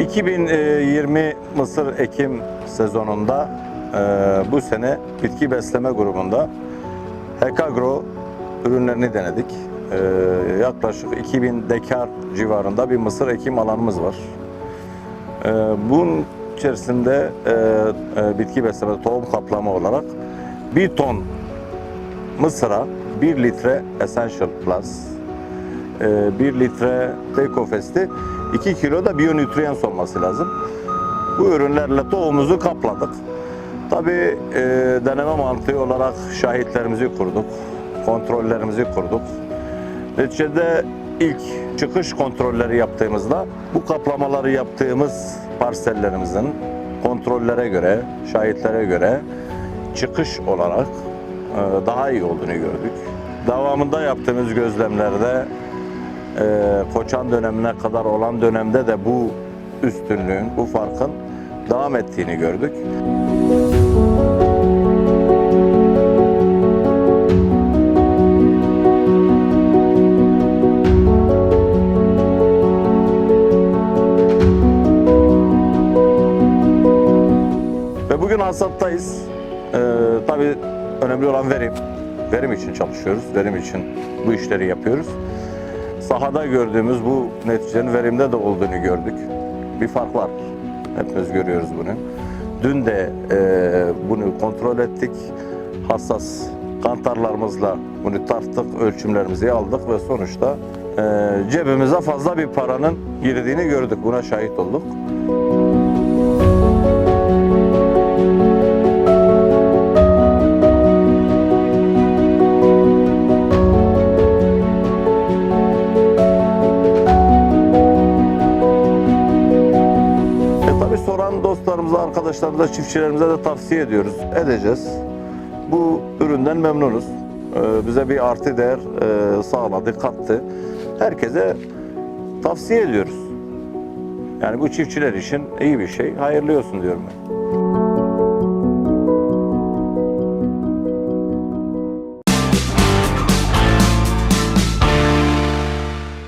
2020 mısır ekim sezonunda e, bu sene bitki besleme grubunda Hekagro ürünlerini denedik. E, yaklaşık 2000 dekar civarında bir mısır ekim alanımız var. E, bunun içerisinde e, e, bitki besleme tohum kaplama olarak bir ton mısıra 1 litre Essential Plus, 1 litre Tekofest'i 2 kilo da biyonütriyens olması lazım. Bu ürünlerle tohumumuzu kapladık. Tabii e, deneme mantığı olarak şahitlerimizi kurduk, kontrollerimizi kurduk. Neticede ilk çıkış kontrolleri yaptığımızda bu kaplamaları yaptığımız parsellerimizin kontrollere göre, şahitlere göre çıkış olarak e, daha iyi olduğunu gördük. Devamında yaptığımız gözlemlerde e, Koçan dönemine kadar olan dönemde de bu üstünlüğün, bu farkın devam ettiğini gördük. Ve bugün hasattayız. Ee, tabii önemli olan verim. Verim için çalışıyoruz. Verim için bu işleri yapıyoruz. Sahada gördüğümüz bu neticenin verimde de olduğunu gördük. Bir fark var. Hepimiz görüyoruz bunu. Dün de e, bunu kontrol ettik. Hassas kantarlarımızla bunu tarttık, ölçümlerimizi aldık ve sonuçta e, cebimize fazla bir paranın girdiğini gördük. Buna şahit olduk. Dostlarımıza, arkadaşlarımıza, çiftçilerimize de tavsiye ediyoruz. Edeceğiz. Bu üründen memnunuz. E, bize bir artı değer e, sağladı, kattı. Herkese tavsiye ediyoruz. Yani bu çiftçiler için iyi bir şey. Hayırlı olsun diyorum ben.